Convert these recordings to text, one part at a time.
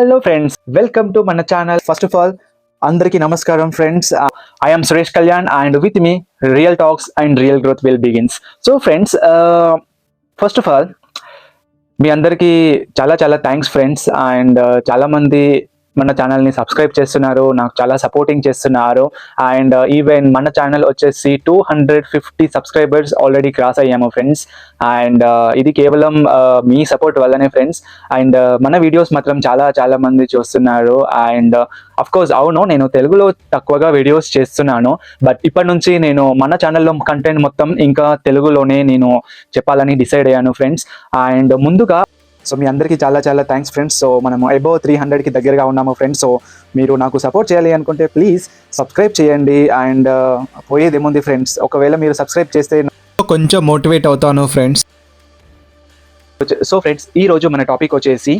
Hello friends welcome to మన channel first of all అందరికీ నమస్కారం friends I'm Suresh Kalyan and with me real talks and real growth will begins so friends first of all మీ అందరికీ చాలా చాలా thanks friends and చాలామంది మన ఛానల్ని subscribe చేస్తున్నారు నాకు చాలా సపోర్టింగ్ చేస్తున్నారు. అండ్ ఈవెన్ uh, మన ఛానల్ వచ్చేసి two hundred fifty subscribers already cross అయ్యాము ఫ్రెండ్స్ అండ్ uh, ఇది కేవలం uh, మీ సపోర్ట్ వల్లనే ఫ్రెండ్స్ అండ్ మన వీడియోస్ మాత్రం చాలా చాలా మంది చూస్తున్నారు. అండ్ అఫ్ కోర్స్ అవును నేను తెలుగులో తక్కువగా వీడియోస్ చేస్తున్నాను. బట్ ఇప్పటి నుంచి నేను మన ఛానల్లో కంటెంట్ మొత్తం ఇంకా తెలుగులోనే నేను చెప్పాలని డిసైడ్ అయ్యాను ఫ్రెండ్స్ అండ్ ముందుగా సో మీ అందరికీ చాలా చాలా థ్యాంక్స్ ఫ్రెండ్స్ సో మనము అబౌవ్ త్రీ హండ్రెడ్కి దగ్గరగా ఉన్నాము ఫ్రెండ్స్ సో మీరు నాకు సపోర్ట్ చేయాలి అనుకుంటే ప్లీజ్ సబ్స్క్రైబ్ చేయండి. అండ్ పోయేది ఏముంది ఫ్రెండ్స్ ఒకవేళ మీరు సబ్స్క్రైబ్ చేస్తే కొంచెం మోటివేట్ అవుతాను ఫ్రెండ్స్ సో ఫ్రెండ్స్ ఈ రోజు మన టాపిక్ వచ్చేసి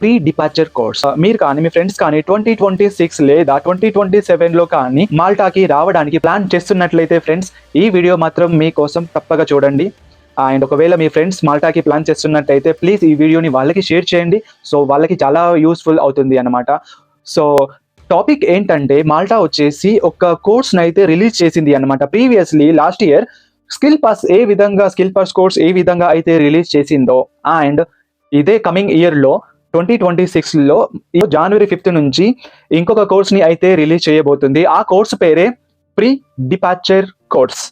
ప్రీ డిపార్చర్ కోర్స్ మీరు కానీ మీ ఫ్రెండ్స్ కానీ ట్వంటీ ట్వంటీ సిక్స్ లేదా ట్వంటీ ట్వంటీ సెవెన్లో కానీ మాల్టాకి రావడానికి ప్లాన్ చేస్తున్నట్లయితే ఫ్రెండ్స్ ఈ వీడియో మాత్రం మీకోసం తప్పగా చూడండి. అండ్ ఒకవేళ మీ ఫ్రెండ్స్ మాల్టాకి ప్లాన్ చేస్తున్నట్టయితే ప్లీజ్ ఈ వీడియోని వాళ్ళకి షేర్ చేయండి. సో వాళ్ళకి చాలా యూస్ఫుల్ అవుతుంది అనమాట సో టాపిక్ ఏంటంటే మాల్టా వచ్చేసి ఒక కోర్స్ని అయితే రిలీజ్ చేసింది అనమాట previously last year skill pass ఏ విధంగా స్కిల్ పాస్ కోర్స్ ఏ విధంగా అయితే రిలీజ్ చేసిందో అండ్ ఇదే కమింగ్ ఇయర్లో ట్వంటీ ట్వంటీ సిక్స్లో జనవరి ఫిఫ్త్ నుంచి ఇంకొక కోర్స్ని అయితే రిలీజ్ చేయబోతుంది. ఆ కోర్స్ పేరే ప్రీ డిపార్చర్ కోర్స్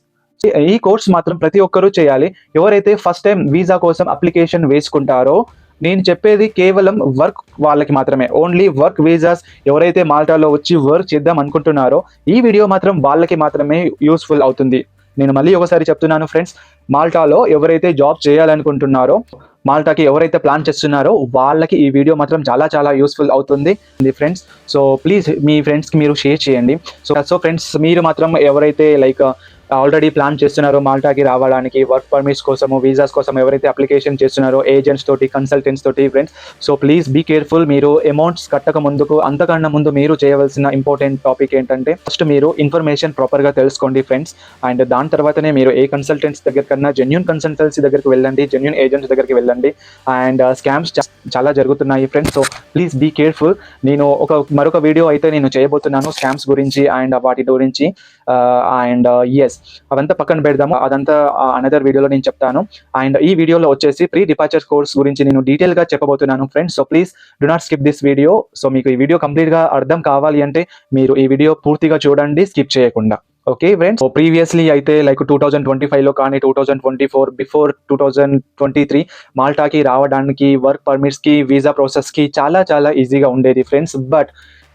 ఈ కోర్స్ మాత్రం ప్రతి ఒక్కరూ చేయాలి. ఎవరైతే ఫస్ట్ టైం వీసా కోసం అప్లికేషన్ వేసుకుంటారో నేను చెప్పేది కేవలం వర్క్ వాళ్ళకి మాత్రమే. ఓన్లీ వర్క్ వీసాస్ ఎవరైతే మాల్టాలో వచ్చి వర్క్ చేద్దాం అనుకుంటున్నారో ఈ వీడియో మాత్రం వాళ్ళకి మాత్రమే యూస్ఫుల్ అవుతుంది. నేను మళ్ళీ ఒకసారి చెప్తున్నాను ఫ్రెండ్స్ మాల్టాలో ఎవరైతే జాబ్ చేయాలనుకుంటున్నారో మాల్టాకి ఎవరైతే ప్లాన్ చేస్తున్నారో వాళ్ళకి ఈ వీడియో మాత్రం చాలా చాలా యూస్ఫుల్ అవుతుంది. ఫ్రెండ్స్ సో ప్లీజ్ మీ ఫ్రెండ్స్కి మీరు షేర్ చేయండి. సో సో ఫ్రెండ్స్ మీరు మాత్రం ఎవరైతే లైక్ ఆల్రెడీ ప్లాన్ చేస్తున్నారో మాల్టాకి రావడానికి వర్క్ పర్మిట్స్ కోసము వీసాస్ కోసం ఎవరైతే అప్లికేషన్ చేస్తున్నారో ఏజెంట్స్ తోటి కన్సల్టెంట్స్ తోటి friends so please be careful మీరు అమౌంట్స్ కట్టక ముందుకు అంతకన్నా ముందు మీరు చేయవలసిన ఇంపార్టెంట్ టాపిక్ ఏంటంటే ఫస్ట్ మీరు ఇన్ఫర్మేషన్ ప్రాపర్గా తెలుసుకోండి ఫ్రెండ్స్ అండ్ దాని తర్వాతనే మీరు ఏ కన్సల్టెంట్స్ దగ్గర కన్నా జెన్యున్ కన్సల్టెన్సీ దగ్గరికి వెళ్ళండి జెన్యున్ ఏజెంట్స్ దగ్గరికి వెళ్ళండి. అండ్ స్కామ్స్ చాలా జరుగుతున్నాయి friends so please be careful నేను ఒక మరొక వీడియో అయితే నేను చేయబోతున్నాను స్కామ్స్ గురించి అండ్ వాటి గురించి. Uh, అండ్ ఎస్ అవంతా పక్కన పెడదాము. అదంతా అనదర్ వీడియోలో నేను చెప్తాను. అండ్ ఈ వీడియోలో వచ్చేసి ప్రీ డిపార్చర్ కోర్స్ గురించి నేను డీటెయిల్గా చెప్పబోతున్నాను friends so please do not skip this video so మీకు ఈ వీడియో కంప్లీట్గా అర్థం కావాలి అంటే మీరు ఈ వీడియో పూర్తిగా చూడండి స్కిప్ చేయకుండా. ఓకే ఫ్రెండ్స్ ప్రీవియస్లీ అయితే లైక్ టూ థౌజండ్ ట్వంటీ ఫైవ్లో కానీ two thousand twenty four before two thousand twenty three మాల్టాకి రావడానికి వర్క్ పర్మిట్స్కి వీసా ప్రాసెస్కి చాలా చాలా ఈజీగా ఉండేది ఫ్రెండ్స్ బట్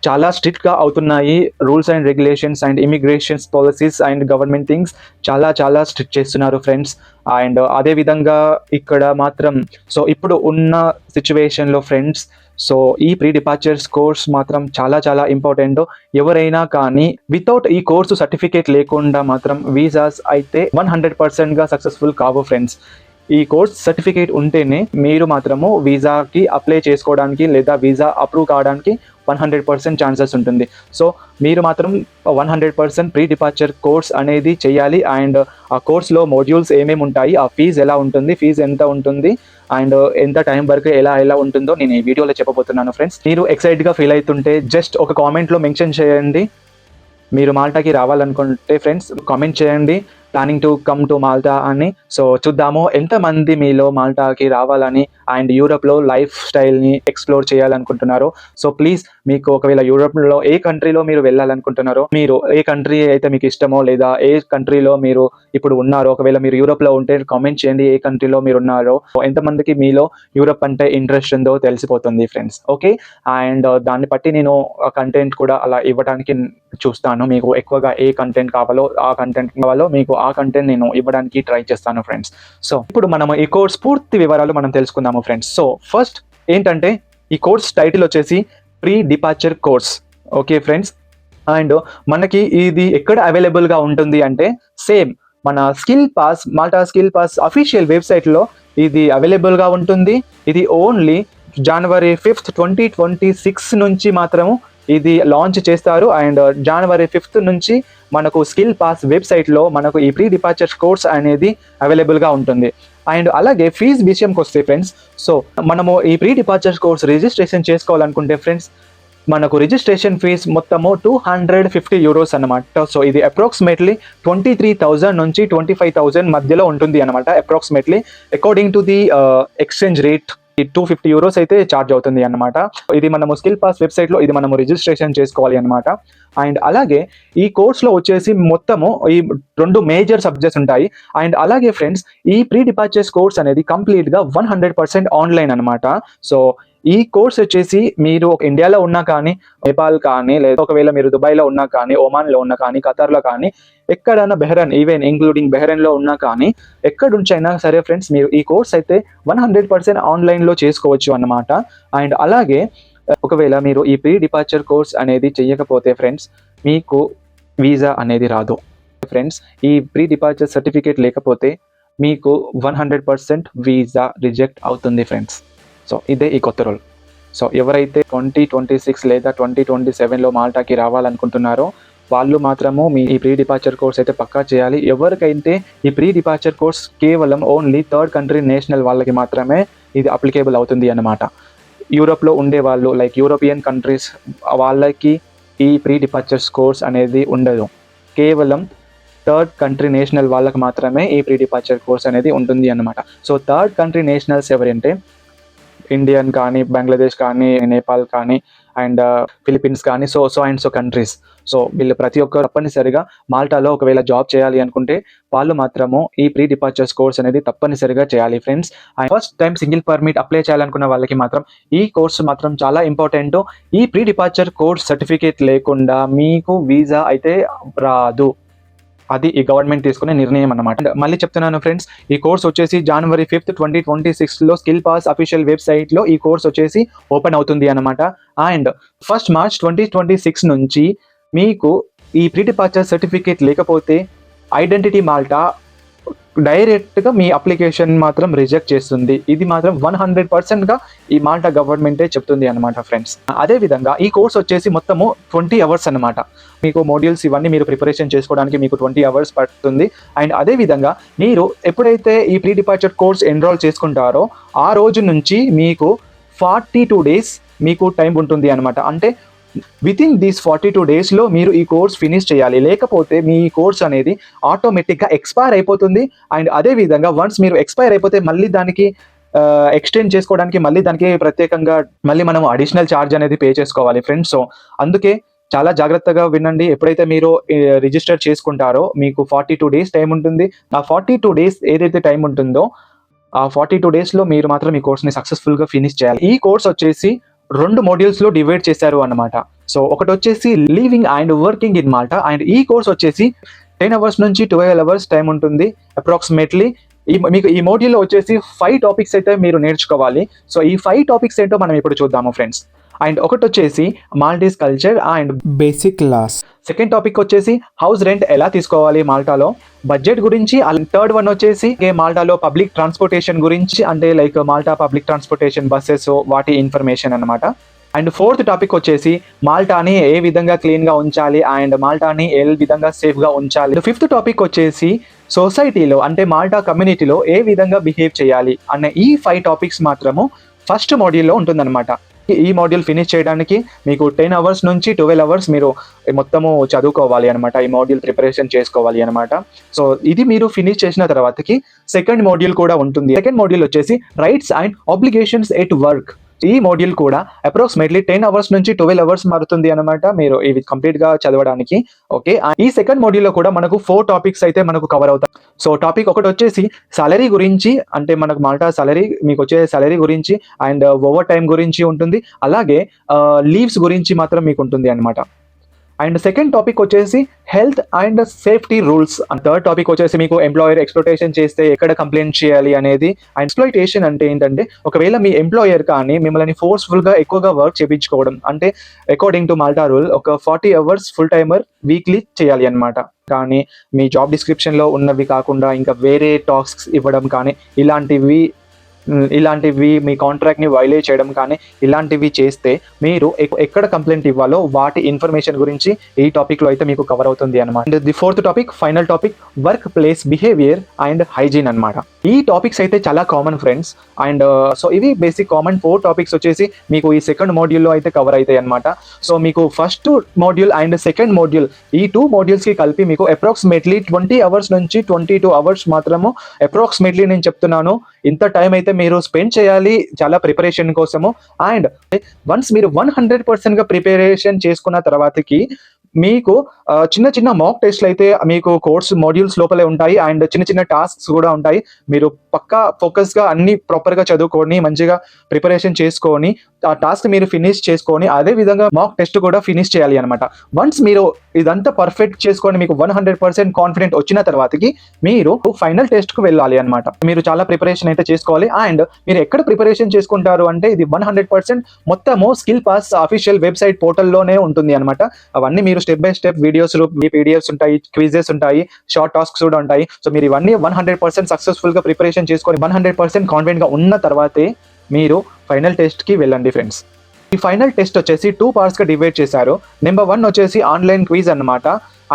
చాలా స్ట్రిక్ట్గా అవుతున్నాయి rules and regulations and immigrations policies and government things చాలా చాలా స్ట్రిక్ట్ చేస్తున్నారు ఫ్రెండ్స్. అండ్ అదే విధంగా ఇక్కడ మాత్రం సో ఇప్పుడు ఉన్న సిచ్యువేషన్లో ఫ్రెండ్స్ సో ఈ ప్రీ డిపార్చర్స్ కోర్స్ మాత్రం చాలా చాలా ఇంపార్టెంట్. ఎవరైనా కానీ వితౌట్ ఈ కోర్సు సర్టిఫికేట్ లేకుండా మాత్రం వీసాస్ అయితే వన్ హండ్రెడ్ పర్సెంట్గా సక్సెస్ఫుల్ కావు ఫ్రెండ్స్. ఈ కోర్స్ సర్టిఫికేట్ ఉంటేనే మీరు మాత్రము వీసాకి అప్లై చేసుకోవడానికి లేదా వీసా అప్రూవ్ కావడానికి వన్ హండ్రెడ్ పర్సెంట్ ఛాన్సెస్ ఉంటుంది. సో మీరు మాత్రం one hundred percent pre departure course అనేది చేయాలి. అండ్ ఆ కోర్స్లో మోడ్యూల్స్ ఏమేమి ఉంటాయి ఆ ఫీజు ఎలా ఉంటుంది ఫీజు ఎంత ఉంటుంది అండ్ ఎంత టైం వరకు ఎలా ఎలా ఉంటుందో నేను ఈ వీడియోలో చెప్పబోతున్నాను ఫ్రెండ్స్ మీరు ఎక్సైట్గా ఫీల్ అవుతుంటే జస్ట్ ఒక కామెంట్లో మెన్షన్ చేయండి. మీరు మాల్టాకి రావాలనుకుంటే ఫ్రెండ్స్ కామెంట్ చేయండి. Planning to come to Malta అని. సో చూద్దాము ఎంతమంది మీలో మాల్టాకి రావాలని అండ్ యూరోప్లో లైఫ్ స్టైల్ని ఎక్స్ప్లోర్ చేయాలనుకుంటున్నారో. సో ప్లీజ్ మీకు ఒకవేళ యూరోప్లో ఏ కంట్రీలో మీరు వెళ్ళాలనుకుంటున్నారో మీరు ఏ కంట్రీ అయితే మీకు ఇష్టమో లేదా ఏ కంట్రీలో మీరు ఇప్పుడు ఉన్నారో ఒకవేళ మీరు యూరోప్లో ఉంటే కామెంట్ చేయండి ఏ కంట్రీలో మీరు ఉన్నారో. ఎంతమందికి మీలో యూరోప్ అంటే ఇంట్రెస్ట్ ఉందో తెలిసిపోతుంది ఫ్రెండ్స్ ఓకే అండ్ దాన్ని బట్టి నేను కంటెంట్ కూడా అలా ఇవ్వడానికి చూస్తాను. మీకు ఎక్కువగా ఏ కంటెంట్ కావాలో ఆ కంటెంట్ కావాలో మీకు ఆ కంటెంట్ నేను ఇవ్వడానికి ట్రై చేస్తాను ఫ్రెండ్స్ సో ఇప్పుడు మనం ఈ కోర్స్ పూర్తి వివరాలు మనం తెలుసుకుందాము ఫ్రెండ్స్ సో ఫస్ట్ ఏంటంటే ఈ కోర్స్ టైటిల్ వచ్చేసి pre departure course okay friends and మనకి ఇది ఎక్కడ అవైలబుల్గా ఉంటుంది అంటే సేమ్ మన skill pass Malta skill pass official వెబ్సైట్లో ఇది అవైలబుల్గా ఉంటుంది. ఇది only January fifth twenty twenty six నుంచి మాత్రము ఇది లాంచ్ చేస్తారు. అండ్ జనవరి ఫిఫ్త్ నుంచి మనకు స్కిల్ పాస్ వెబ్సైట్లో మనకు ఈ ప్రీ డిపార్చర్ కోర్స్ అనేది అవైలబుల్గా ఉంటుంది. అండ్ అలాగే ఫీజ్ విషయంకి వస్తే ఫ్రెండ్స్ సో మనము ఈ ప్రీ డిపార్చర్ కోర్స్ రిజిస్ట్రేషన్ చేసుకోవాలనుకుంటే ఫ్రెండ్స్ మనకు రిజిస్ట్రేషన్ ఫీజ్ మొత్తము టూ హండ్రెడ్ ఫిఫ్టీ యూరోస్ అనమాట సో ఇది అప్రాక్సిమేట్లీ ట్వంటీ త్రీ థౌజండ్ నుంచి ట్వంటీ ఫైవ్ థౌజండ్ మధ్యలో ఉంటుంది అనమాట approximately according to the exchange rate two fifty euros అయితే ఛార్జ్ అవుతుంది అనమాట ఇది మనము స్కిల్ పాస్ వెబ్సైట్లో ఇది మనము రిజిస్ట్రేషన్ చేసుకోవాలి అనమాట అండ్ అలాగే ఈ కోర్స్లో వచ్చేసి మొత్తము ఈ రెండు మేజర్ సబ్జెక్ట్స్ ఉంటాయి. అండ్ అలాగే ఫ్రెండ్స్ ఈ ప్రీ డిపార్చర్స్ కోర్స్ అనేది కంప్లీట్గా వన్ హండ్రెడ్ పర్సెంట్ ఆన్లైన్ అనమాట సో ఈ కోర్స్ వచ్చేసి మీరు ఇండియాలో ఉన్నా కానీ నేపాల్ కానీ లేదా ఒకవేళ మీరు దుబాయ్లో ఉన్నా కానీ ఒమాన్లో ఉన్నా కానీ ఖతార్లో కానీ ఎక్కడైనా బెహ్రన్ ఈవెన్ ఇంక్లూడింగ్ బెహ్రన్లో ఉన్నా కానీ ఎక్కడ ఉంచైనా సరే ఫ్రెండ్స్ మీరు ఈ కోర్స్ అయితే వన్ హండ్రెడ్ పర్సెంట్ ఆన్లైన్లో చేసుకోవచ్చు అన్నమాట. అండ్ అలాగే ఒకవేళ మీరు ఈ ప్రీ డిపార్చర్ కోర్స్ అనేది చెయ్యకపోతే ఫ్రెండ్స్ మీకు వీసా అనేది రాదు. ఫ్రెండ్స్ ఈ ప్రీ డిపార్చర్ సర్టిఫికేట్ లేకపోతే మీకు one hundred percent visa reject అవుతుంది ఫ్రెండ్స్ సో ఇదే ఈ కొత్త రూల్ సో ఎవరైతే ట్వంటీ ట్వంటీ సిక్స్ లేదా ట్వంటీ ట్వంటీ సెవెన్లో మాల్టాకి రావాలనుకుంటున్నారో వాళ్ళు మాత్రము మీ ఈ ప్రీ డిపార్చర్ కోర్స్ అయితే పక్కా చేయాలి. ఎవరికైతే ఈ ప్రీ డిపార్చర్ కోర్స్ కేవలం ఓన్లీ థర్డ్ కంట్రీ నేషనల్ వాళ్ళకి మాత్రమే ఇది అప్లికేబుల్ అవుతుంది అన్నమాట. యూరోప్లో ఉండే వాళ్ళు లైక్ యూరోపియన్ కంట్రీస్ వాళ్ళకి ఈ ప్రీ డిపార్చర్ కోర్స్ అనేది ఉండదు. కేవలం థర్డ్ కంట్రీ నేషనల్ వాళ్ళకి మాత్రమే ఈ ప్రీ డిపార్చర్ కోర్స్ అనేది ఉంటుంది అన్నమాట. సో థర్డ్ కంట్రీ నేషనల్స్ ఎవరంటే ఇండియన్ కానీ బంగ్లాదేశ్ కానీ నేపాల్ కానీ అండ్ ఫిలిప్పీన్స్ కానీ so so and so countries so వీళ్ళు ప్రతి ఒక్కరు తప్పనిసరిగా మాల్టాలో ఒకవేళ జాబ్ చేయాలి అనుకుంటే వాళ్ళు మాత్రము ఈ ప్రీ డిపార్చర్స్ కోర్స్ అనేది తప్పనిసరిగా చేయాలి friends and first time single permit apply చేయాలనుకున్న వాళ్ళకి మాత్రం ఈ కోర్స్ మాత్రం చాలా ఇంపార్టెంట్ ఈ ప్రీ డిపార్చర్ కోర్స్ సర్టిఫికేట్ లేకుండా మీకు వీసా అయితే రాదు. అది ఈ గవర్నమెంట్ తీసుకునే నిర్ణయం అన్నమాట. మళ్ళీ చెప్తున్నాను ఫ్రెండ్స్ ఈ కోర్స్ వచ్చేసి జనవరి ఫిఫ్త్ ట్వంటీ ట్వంటీ సిక్స్లో స్కిల్ పాస్ అఫీషియల్ వెబ్సైట్లో ఈ కోర్స్ వచ్చేసి ఓపెన్ అవుతుంది అనమాట and first March twenty twenty six నుంచి మీకు ఈ ప్రీ డిపార్చర్ సర్టిఫికేట్ లేకపోతే ఐడెంటిటీ మాల్టా డైరెక్ట్గా మీ అప్లికేషన్ మాత్రం రిజెక్ట్ చేస్తుంది. ఇది మాత్రం వన్ హండ్రెడ్ పర్సెంట్గా ఈ మాల్టా గవర్నమెంటే చెప్తుంది అనమాట ఫ్రెండ్స్. అదేవిధంగా ఈ కోర్స్ వచ్చేసి మొత్తము ట్వంటీ అవర్స్ అనమాట మీకు మోడ్యూల్స్ ఇవన్నీ మీరు ప్రిపరేషన్ చేసుకోవడానికి మీకు ట్వంటీ అవర్స్ పడుతుంది. అండ్ అదేవిధంగా మీరు ఎప్పుడైతే ఈ ప్రీ డిపార్చర్ కోర్స్ ఎన్రోల్ చేసుకుంటారో ఆ రోజు నుంచి మీకు ఫార్టీ టూ డేస్ మీకు టైం ఉంటుంది అనమాట అంటే with in these forty two డేస్లో మీరు ఈ కోర్స్ ఫినిష్ చేయాలి. లేకపోతే మీ కోర్స్ అనేది ఆటోమేటిక్గా ఎక్స్పైర్ అయిపోతుంది. అండ్ అదే విధంగా వన్స్ మీరు ఎక్స్పైర్ అయిపోతే మళ్ళీ దానికి ఎక్స్టెండ్ చేసుకోవడానికి మళ్ళీ దానికి ప్రత్యేకంగా మళ్ళీ మనం అడిషనల్ ఛార్జ్ అనేది పే చేసుకోవాలి ఫ్రెండ్స్ సో అందుకే చాలా జాగ్రత్తగా వినండి. ఎప్పుడైతే మీరు రిజిస్టర్ చేసుకుంటారో మీకు ఫార్టీ టూ డేస్ టైం ఉంటుంది. ఆ ఫార్టీ టూ డేస్ ఏదైతే టైం ఉంటుందో ఆ ఫార్టీ టూ డేస్లో మీరు మాత్రం ఈ కోర్స్ని సక్సెస్ఫుల్గా ఫినిష్ చేయాలి. ఈ కోర్స్ వచ్చేసి రెండు మోడ్యూల్స్లో డివైడ్ చేశారు అన్నమాట. సో ఒకటి వచ్చేసి leaving and working in Malta and ఈ కోర్స్ వచ్చేసి టెన్ అవర్స్ నుంచి ట్వెల్వ్ అవర్స్ టైం ఉంటుంది అప్రాక్సిమేట్లీ ఈ మీకు ఈ మోడ్యూల్లో వచ్చేసి ఫైవ్ టాపిక్స్ అయితే మీరు నేర్చుకోవాలి. సో ఈ ఫైవ్ టాపిక్స్ ఏంటో మనం ఇప్పుడు చూద్దాము ఫ్రెండ్స్ అండ్ ఒకటి వచ్చేసి Maldives culture and basic class. Second topic వచ్చేసి హౌస్ రెంట్ ఎలా తీసుకోవాలి మాల్టాలో? బడ్జెట్ గురించి థర్డ్ వన్ వచ్చేసి ఏ మాల్టాలో పబ్లిక్ ట్రాన్స్పోర్టేషన్ గురించి అంటే like Malta public transportation buses వాటి ఇన్ఫర్మేషన్ అన్నమాట. అండ్ ఫోర్త్ టాపిక్ వచ్చేసి మాల్టాని ఏ విధంగా క్లీన్గా ఉంచాలి అండ్ మాల్టాని ఏ విధంగా సేఫ్గా ఉంచాలి ఫిఫ్త్ టాపిక్ వచ్చేసి సొసైటీలో అంటే మాల్టా కమ్యూనిటీలో ఏ విధంగా బిహేవ్ చేయాలి? అనే ఈ ఫైవ్ టాపిక్స్ మాత్రము ఫస్ట్ మాడ్యూల్లో ఉంటుందన్నమాట. ఈ మాడ్యూల్ ఫినిష్ చేయడానికి మీకు టెన్ అవర్స్ నుంచి ట్వెల్వ్ అవర్స్ మీరు మొత్తము చదువుకోవాలి అనమాట ఈ మాడ్యూల్ ప్రిపరేషన్ చేసుకోవాలి అనమాట సో ఇది మీరు ఫినిష్ చేసిన తర్వాతకి సెకండ్ మాడ్యూల్ కూడా ఉంటుంది. సెకండ్ మాడ్యూల్ వచ్చేసి rights and obligations at work ఈ మోడ్యూల్ కూడా అప్రాక్సిమేట్లీ టెన్ అవర్స్ నుంచి ట్వెల్వ్ అవర్స్ మారుతుంది అనమాట మీరు ఇవి కంప్లీట్గా చదవడానికి. ఓకే ఈ సెకండ్ మాడ్యూల్లో కూడా మనకు ఫోర్ టాపిక్స్ అయితే మనకు కవర్ అవుతాయి. సో టాపిక్ ఒకటి వచ్చేసి సాలరీ గురించి అంటే మనకు మాల్టా సాలరీ మీకు వచ్చే సాలరీ గురించి అండ్ ఓవర్ టైం గురించి ఉంటుంది. అలాగే uh, లీవ్స్ గురించి మాత్రం మీకు ఉంటుంది అనమాట అండ్ సెకండ్ టాపిక్ వచ్చేసి health and safety rules. And third topic వచ్చేసి మీకు ఎంప్లాయర్ ఎక్స్ప్లోటేషన్ చేస్తే ఎక్కడ కంప్లైంట్ చేయాలి అనేది అండ్ ఎక్స్ప్లోయిటేషన్ అంటే ఏంటంటే ఒకవేళ మీ ఎంప్లాయర్ కానీ మిమ్మల్ని ఫోర్స్ఫుల్గా ఎక్కువగా వర్క్ చేయించుకోవడం అంటే అకార్డింగ్ టు మాల్టా రూల్ ఒక forty hours full timer weekly చేయాలి అన్నమాట. కానీ మీ జాబ్ డిస్క్రిప్షన్లో ఉన్నవి కాకుండా ఇంకా వేరే టాస్క్స్ ఇవ్వడం కానీ ఇలాంటివి ఇలాంటివి మీ కాంట్రాక్ట్ని వైలేట్ చేయడం కానీ ఇలాంటివి చేస్తే మీరు ఎక్కడ కంప్లైంట్ ఇవ్వాలో వాటి ఇన్ఫర్మేషన్ గురించి ఈ టాపిక్లో అయితే మీకు కవర్ అవుతుంది అనమాట and the fourth topic final topic work place behaviour and hygiene అనమాట ఈ టాపిక్స్ అయితే చాలా కామన్ ఫ్రెండ్స్ అండ్ సో ఇవి బేసిక్ కామన్ ఫోర్ టాపిక్స్ వచ్చేసి మీకు ఈ సెకండ్ మాడ్యూల్లో అయితే కవర్ అవుతాయి అనమాట సో మీకు first module and second module ఈ టూ మాడ్యూల్స్కి కలిపి మీకు అప్రాక్సిమేట్లీ ట్వంటీ అవర్స్ నుంచి ట్వంటీ టూ అవర్స్ మాత్రము అప్రాక్సిమేట్లీ నేను చెప్తున్నాను. ఇంత టైం అయితే మీరు స్పెండ్ చేయాలి చాలా ప్రిపరేషన్ కోసము. అండ్ వన్స్ మీరు వన్ హండ్రెడ్ పర్సెంట్గా ప్రిపరేషన్ చేసుకున్న తర్వాతకి మీకు చిన్న చిన్న మాక్ టెస్ట్లు అయితే మీకు కోర్స్ మాడ్యూల్స్ లోపలే ఉంటాయి. అండ్ చిన్న చిన్న టాస్క్స్ కూడా ఉంటాయి. మీరు పక్కా ఫోకస్గా అన్ని ప్రాపర్గా చదువుకొని మంచిగా ప్రిపరేషన్ చేసుకొని ఆ టాస్క్ మీరు ఫినిష్ చేసుకొని అదే విధంగా మాక్ టెస్ట్ కూడా ఫినిష్ చేయాలి అనమాట వన్స్ మీరు ఇదంతా పర్ఫెక్ట్ చేసుకొని మీకు వన్ హండ్రెడ్ పర్సెంట్ కాన్ఫిడెంట్ వచ్చిన తర్వాతకి మీరు ఫైనల్ టెస్ట్కు వెళ్ళాలి అనమాట మీరు చాలా ప్రిపరేషన్ అయితే చేసుకోవాలి. అండ్ మీరు ఎక్కడ ప్రిపరేషన్ చేసుకుంటారు అంటే ఇది వన్ హండ్రెడ్ పర్సెంట్ మొత్తము స్కిల్ పాస్ అఫీషియల్ వెబ్సైట్ పోర్టల్లోనే ఉంటుంది అనమాట అవన్నీ మీరు step by step videos PDFs ఉంటాయి క్విజెస్ ఉంటాయి షార్ట్ టాస్క్స్ కూడా ఉంటాయి. సో మీరు ఇవన్నీ వన్ హండ్రెడ్ పర్సెంట్ సక్సెస్ఫుల్గా ప్రిపరేషన్ చేసుకొని వన్ హండ్రెడ్ పర్సెంట్ కాన్ఫిడెంట్గా ఉన్న తర్వాతే మీరు ఫైనల్ టెస్ట్కి వెళ్ళండి ఫ్రెండ్స్ ఈ ఫైనల్ టెస్ట్ వచ్చేసి టూ పార్ట్స్గా డివైడ్ చేశారు. నెంబర్ వన్ వచ్చేసి ఆన్లైన్ క్విజ్ అనమాట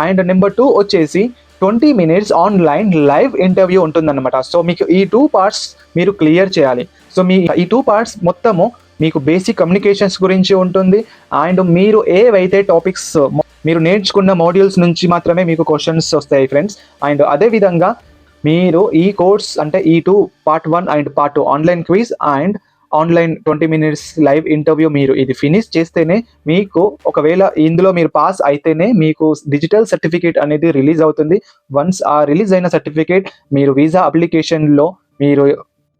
అండ్ నెంబర్ టూ వచ్చేసి twenty minutes online live interview ఉంటుందన్నమాట. సో మీకు ఈ టూ పార్ట్స్ మీరు క్లియర్ చేయాలి. సో మీ ఈ టూ పార్ట్స్ మొత్తము మీకు బేసిక్ కమ్యూనికేషన్స్ గురించి ఉంటుంది. అండ్ మీరు ఏవైతే టాపిక్స్ మీరు నేర్చుకున్న మాడ్యూల్స్ నుంచి మాత్రమే మీకు క్వశ్చన్స్ వస్తాయి ఫ్రెండ్స్ అండ్ అదే విధంగా మీరు ఈ కోర్స్ అంటే ఈ two part one and part two online quiz and online twenty minutes live interview మీరు ఇది ఫినిష్ చేస్తేనే మీకు ఒకవేళ ఇందులో మీరు పాస్ అయితేనే మీకు డిజిటల్ సర్టిఫికేట్ అనేది రిలీజ్ అవుతుంది. వన్స్ ఆ రిలీజ్ అయిన సర్టిఫికేట్ మీరు వీసా అప్లికేషన్లో మీరు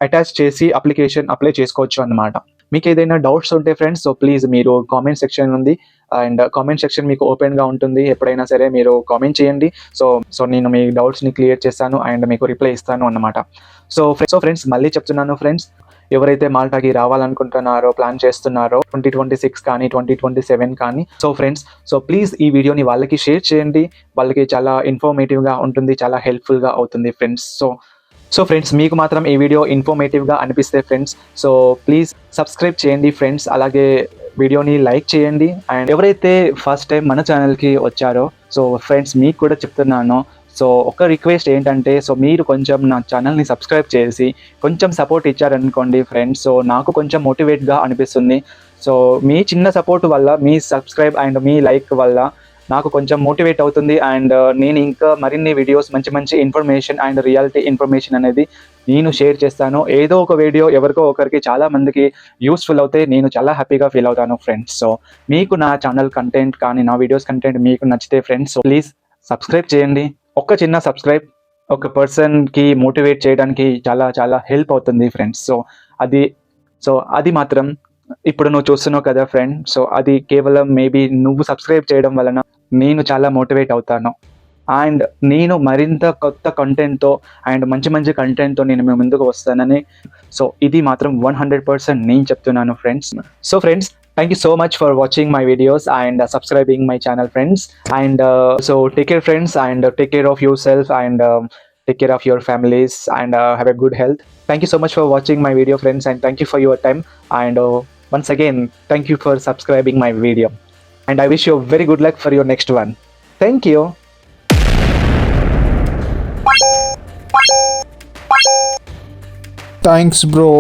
అటాచ్ చేసి అప్లికేషన్ అప్లై చేసుకోవచ్చు అన్నమాట. Uh, మీకు ఏదైనా డౌట్స్ ఉంటే ఫ్రెండ్స్ సో ప్లీజ్ మీరు కామెంట్ సెక్షన్ ఉంది. అండ్ కామెంట్ సెక్షన్ మీకు ఓపెన్గా ఉంటుంది. ఎప్పుడైనా సరే మీరు కామెంట్ చేయండి. సో సో నేను మీ డౌట్స్ని క్లియర్ చేస్తాను అండ్ మీకు రిప్లై ఇస్తాను అన్నమాట. సో సో ఫ్రెండ్స్ మళ్ళీ చెప్తున్నాను ఫ్రెండ్స్ ఎవరైతే మాల్టాకి రావాలనుకుంటున్నారో ప్లాన్ చేస్తున్నారో ట్వంటీ ట్వంటీ సిక్స్ కానీ ట్వంటీ ట్వంటీ సెవెన్ కానీ సో ఫ్రెండ్స్ సో ప్లీజ్ ఈ వీడియోని వాళ్ళకి షేర్ చేయండి. వాళ్ళకి చాలా ఇన్ఫర్మేటివ్గా గా ఉంటుంది చాలా హెల్ప్ఫుల్గా అవుతుంది ఫ్రెండ్స్ సో సో ఫ్రెండ్స్ మీకు మాత్రం ఈ వీడియో ఇన్ఫర్మేటివ్గా అనిపిస్తే ఫ్రెండ్స్ సో ప్లీజ్ సబ్స్క్రైబ్ చేయండి ఫ్రెండ్స్ అలాగే వీడియోని లైక్ చేయండి. అండ్ ఎవరైతే ఫస్ట్ టైం మన ఛానల్కి వచ్చారో సో ఫ్రెండ్స్ మీకు కూడా చెప్తున్నాను. సో ఒక రిక్వెస్ట్ ఏంటంటే సో మీరు కొంచెం నా ఛానల్ని సబ్స్క్రైబ్ చేసి కొంచెం సపోర్ట్ ఇచ్చారనుకోండి ఫ్రెండ్స్ సో నాకు కొంచెం మోటివేట్గా అనిపిస్తుంది. సో మీ చిన్న సపోర్ట్ వల్ల మీ సబ్స్క్రైబ్ అండ్ మీ లైక్ వల్ల నాకు కొంచెం మోటివేట్ అవుతుంది అండ్ uh, నేను ఇంకా మరిన్ని వీడియోస్ మంచి మంచి ఇన్ఫర్మేషన్ అండ్ రియాలిటీ ఇన్ఫర్మేషన్ అనేది నేను షేర్ చేస్తాను. ఏదో ఒక వీడియో ఎవరికో ఒకరికి చాలా మందికి యూస్ఫుల్ అవుతే నేను చాలా హ్యాపీగా ఫీల్ అవుతాను ఫ్రెండ్స్ సో మీకు నా ఛానల్ కంటెంట్ కానీ నా వీడియోస్ కంటెంట్ మీకు నచ్చితే ఫ్రెండ్స్ ప్లీజ్ సబ్స్క్రైబ్ చేయండి. ఒక్క చిన్న సబ్స్క్రైబ్ ఒక పర్సన్కి మోటివేట్ చేయడానికి చాలా చాలా హెల్ప్ అవుతుంది ఫ్రెండ్స్ సో అది సో అది మాత్రం ఇప్పుడు నువ్వు చూస్తున్నావు కదా ఫ్రెండ్ సో అది కేవలం మేబీ నువ్వు సబ్స్క్రైబ్ చేయడం వలన నేను చాలా మోటివేట్ అవుతాను. అండ్ నేను మరింత కొత్త కంటెంట్తో అండ్ మంచి మంచి కంటెంట్తో నేను మేము ముందుకు వస్తానని. సో ఇది మాత్రం వన్ హండ్రెడ్ పర్సెంట్ నేను చెప్తున్నాను friends so friends thank you so much for watching my videos and subscribing my channel friends and so take care friends and take care of yourself and take care of your families and have a good health thank you so much for watching my video friends and thank you for your time and once again thank you for subscribing my video and I wish you very good luck for your next one. Thank you. Thanks, bro.